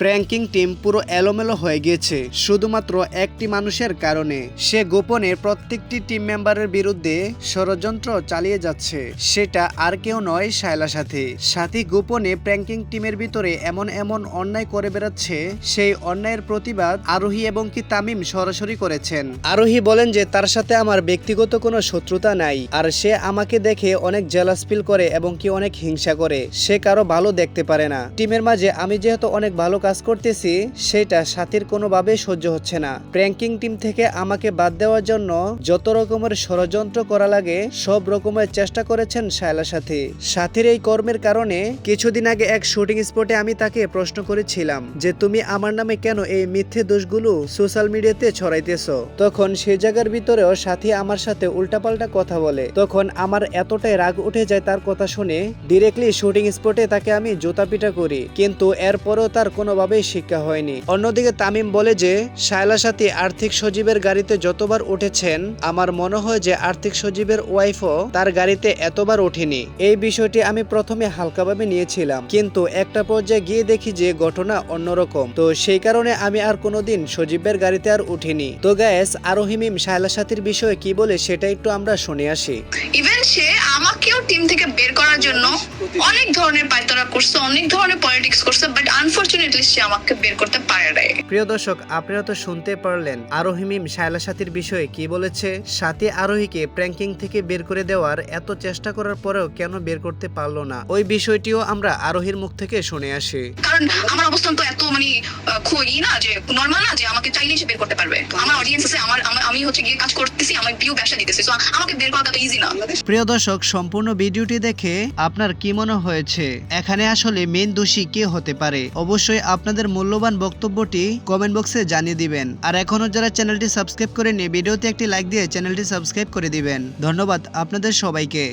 Pranking team পুরো এলোমেলো হয়ে গিয়েছে, শুধুমাত্র একটি মানুষের কারণে। সে গোপনে প্রত্যেকটি টিম মেম্বারের বিরুদ্ধে ষড়যন্ত্র চালিয়ে যাচ্ছে। সেটা আর কেউ নয় শায়লা সাথী। সাথী গোপনে প্র্যাঙ্কিং টিমের ভিতরে এমন এমন অন্যায় করে বেড়াচ্ছে, সেই অন্যায়ের প্রতিবাদ আরোহী এবং কি তামিম সরাসরি করেছেন। আরোহী বলেন যে তার সাথে আমার ব্যক্তিগত কোনো শত্রুতা নাই, আর সে আমাকে দেখে অনেক জেলাস ফিল করে এবং কি অনেক হিংসা করে। সে কারও ভালো দেখতে পারে না। টিমের মাঝে আমি যেহেতু অনেক ভালো কাজ করতেছি, সেটা সাথীর কোনোভাবে সহ্য হচ্ছে না। প্র্যাঙ্কিং টিম থেকে আমাকে বাদ দেওয়ার জন্য যত রকমের ষড়যন্ত্র করা লাগে, সব রকমের চেষ্টা করেছেন শায়লা সাথী। সাথীর এই কর্মের কারণে কিছুদিন আগে এক শুটিং স্পটে আমি তাকে প্রশ্ন করেছিলাম যে, তুমি আমার নামে কেন এই মিথ্যে দোষগুলো সোশ্যাল মিডিয়াতে ছড়াইতেছো? তখন সে জায়গার ভিতরেও সাথী আমার সাথে উল্টাপাল্টা কথা বলে। তখন আমার এতটাই রাগ উঠে যায় তার কথা শুনে ডিরেক্টলি শুটিং স্পটে তাকে আমি জুতা পিটা করি। কিন্তু এরপরও তার কোনোভাবেই শিক্ষা হয়নি। অন্যদিকে তামিম বলে যে শায়লা সাথী আর্থিক সজীবের গাড়িতে যতবার উঠেছেন আমার মনে হয় যে আর্থিক সজীবের ওয়াইফও তার গাড়িতে এতবার ওঠেনি। এই বিষয়টি আমি প্রথমে হালকাভাবে নিয়েছিলাম কিন্তু একটা পর্যায়ে গিয়ে দেখি যে ঘটনা অন্যরকম। তো সেই কারণে আমি আর কোনোদিন সজীবের গাড়িতে আর উঠিনি। তো গ্যাস আরোহিমিম শায়লা সাথীর বিষয়ে কি বলে সেটা একটু আমরা শুনে আসি। ইভেন সে আমাকেও টিম থেকে বের করার জন্য অনেক ধরনের পায়তারা করছে অনেক ধরনের পলিটিক্স করছে বাট আনফরচুনেটলি সে আমাকে বের করতে পারে নাই। প্রিয় দর্শক আপনারা তো শুনতে পারলেন আরোহিমিম শায়লা সাথীর বিষয়ে কি বলেছে? সাথী আরোহীকে প্র্যাঙ্কিং থেকে বের করে দেওয়ার এত চেষ্টা করার পরেও কেন বের করতে পারল না? ওই বিষয়টিও আমরা আরোহীর মুখ থেকে শুনে আসি। কারণ আমার অবস্থান তো এত মানে আহ, খুব ই না যে নর্মাল না যে আমাকে চাইলেই সে বের করতে পারবে। আমার অডিয়েন্স আছে আমার আমি হচ্ছে গিয়ে কাজ করতেছি ভিউ ব্যবসা দিতেছি সো আমাকে বের করাটা ইজি না। প্রিয় দর্শক, সম্পূর্ণ ভিডিওটি দেখে আপনার কি মনে হয়েছে? এখানে আসলে মেন দোষী কে হতে পারে? অবশ্যই আপনাদের মূল্যবান বক্তব্যটি কমেন্ট বক্সে জানিয়ে দিবেন। আর এখনও যারা চ্যানেলটি সাবস্ক্রাইব করেনি ভিডিওতে একটি লাইক দিয়ে চ্যানেলটি সাবস্ক্রাইব করে দিবেন। ধন্যবাদ আপনাদের সবাইকে।